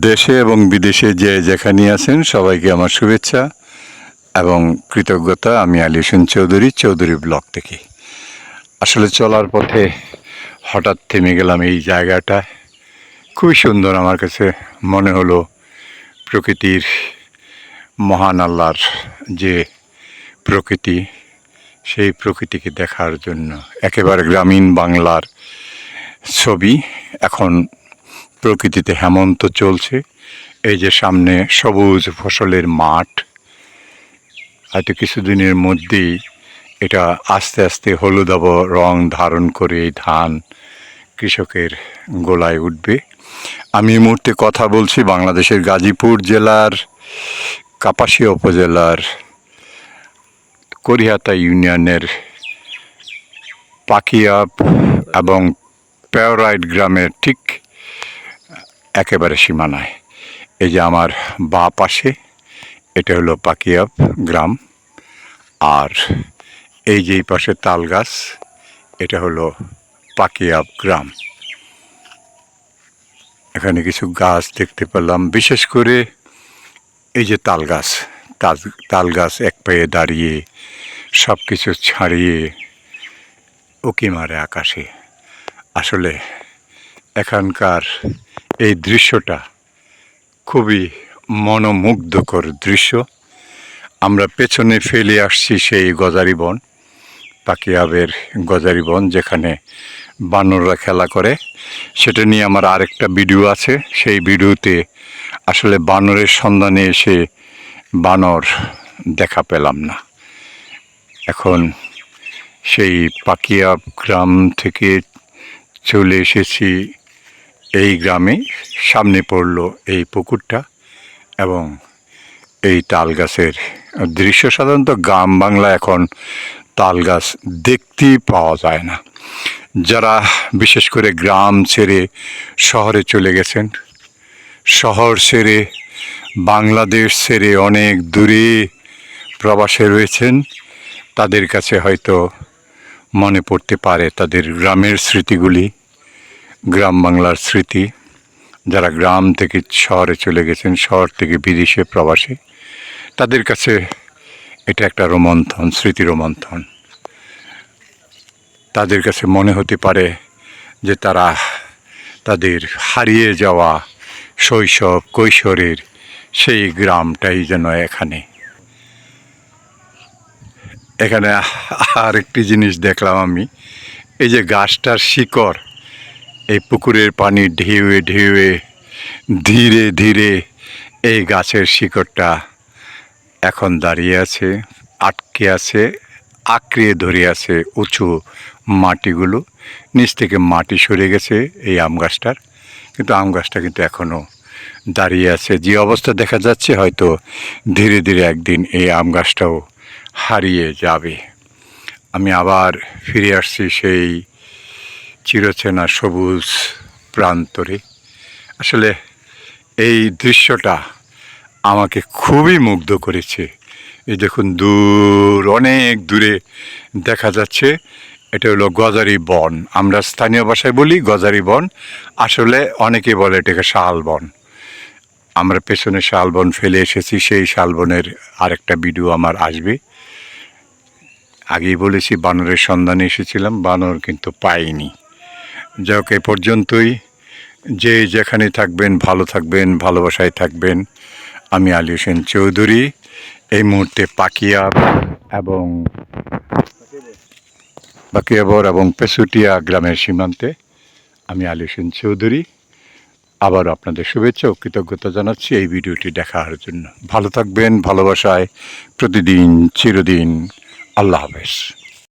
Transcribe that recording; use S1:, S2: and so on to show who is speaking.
S1: দেশে এবং বিদেশে যে যেখানে আছেন, সবাইকে আমার শুভেচ্ছা এবং কৃতজ্ঞতা। আমি আলিউসেন চৌধুরী চৌধুরী ব্লক থেকে। আসলে চলার পথে হঠাৎ থেমে গেলাম এই জায়গাটা। খুবই সুন্দর আমার কাছে মনে হলো প্রকৃতির মহান আল্লাহর যে প্রকৃতি, সেই প্রকৃতিকে দেখার জন্য। একেবারে গ্রামীণ বাংলার ছবি। এখন প্রকৃতিতে হেমন্ত চলছে। এই যে সামনে সবুজ ফসলের মাঠ। হয়তো কিছুদিনের মধ্যেই এটা আস্তে আস্তে হলুদাব রং ধারণ করে এই ধান কৃষকের গোলায় উঠবে। আমি মুহূর্তে কথা বলছি বাংলাদেশের গাজীপুর জেলার কাপাসিয়া উপজেলার করিহাতা ইউনিয়নের পাকিয়াপ এবং পেওরাইট গ্রামের ঠিক একেবারে সীমানায়। এই যে আমার বা পাশে, এটা হলো পাকিয়াপ গ্রাম। আর এই যে এই পাশে তাল গাছ এটা হলো পাকিয়াপ গ্রাম। এখানে কিছু গাছ দেখতে পেলাম, বিশেষ করে এই যে তাল গাছ তাল তাল গাছ এক পায়ে দাঁড়িয়ে সব কিছু ছাড়িয়ে, উকি মারে আকাশে। আসলে এখানকার এই দৃশ্যটা খুবই মনোমুগ্ধকর দৃশ্য। আমরা পেছনে ফেলে আসছি সেই গজারি বন পাকিয়াবের গজারি বন, যেখানে বানররা খেলা করে। সেটা নিয়ে আমার আরেকটা ভিডিও আছে। সেই ভিডিওতে আসলে বানরের সন্ধানে এসে বানর দেখা পেলাম না। এখন সেই পাকিয়া গ্রাম থেকে চলে এসেছি এই গ্রামে সামনে পড়ল এই পুকুরটা এবং এই তাল গাছের দৃশ্য সাধারণত গ্রাম বাংলা এখন তাল গাছ দেখতেই পাওয়া যায় না। যারা বিশেষ করে গ্রাম ছেড়ে শহরে চলে গেছেন, শহর ছেড়ে বাংলাদেশ ছেড়ে অনেক দূরে প্রবাসে রয়েছেন, তাদের কাছে হয়তো মনে পড়তে পারে তাদের গ্রামের স্মৃতিগুলি। গ্রাম বাংলার স্মৃতি। যারা গ্রাম থেকে শহরে চলে গেছেন, শহর থেকে বিদেশে প্রবাসে, তাদের কাছে এটা একটা রোমন্থন, স্মৃতি রোমন্থন। তাদের কাছে মনে হতে পারে যে তারা তাদের হারিয়ে যাওয়া শৈশব, কৈশোরের সেই গ্রামটাই যেন এখানে। এখানে আর একটি জিনিস দেখলাম আমি, এই যে গাছটার শিকড় এই পুকুরের পানি ঢেউয়ে ঢেউয়ে, ধীরে ধীরে এই গাছের শিকড়টা এখন দাঁড়িয়ে আছে, আটকে আছে আঁকড়িয়ে ধরে আছে উঁচু মাটিগুলো। নিচ থেকে মাটি সরে গেছে এই আম গাছটার। কিন্তু আম গাছটা কিন্তু এখনও দাঁড়িয়ে আছে। যে অবস্থা দেখা যাচ্ছে হয়তো ধীরে ধীরে একদিন এই আম গাছটাও হারিয়ে যাবে। আমি আবার ফিরে আসছি সেই চিরচেনা সবুজ প্রান্তরে। আসলে এই দৃশ্যটা আমাকে খুবই মুগ্ধ করেছে। এই দেখুন, দূর, অনেক দূরে দেখা যাচ্ছে। এটা হলো গজারি বন। আমরা স্থানীয় ভাষায় বলি গজারি বন। আসলে অনেকে বলে এটাকে শাল বন। আমরা পেছনে শালবন ফেলে এসেছি, সেই শালবনের আরেকটা ভিডিও আমার আসবে। আগেই বলেছি, বানরের সন্ধানে এসেছিলাম, বানর কিন্তু পাইনি। যাক, এ পর্যন্তই। যে যেখানে থাকবেন, ভালো থাকবেন, ভালোবাসায় থাকবেন। আমি আলী হোসেন চৌধুরী। এই মুহূর্তে পাকিয়া এবং বাকিয়াবর এবং পেসুটিয়া গ্রামের সীমান্তে আমি আলী হোসেন চৌধুরী। আবার আপনাদের শুভেচ্ছা ও কৃতজ্ঞতা জানাচ্ছি এই ভিডিওটি দেখার জন্য। ভালো থাকবেন, ভালোবাসায়, প্রতিদিন, চিরদিন। আল্লাহ হাফেজ।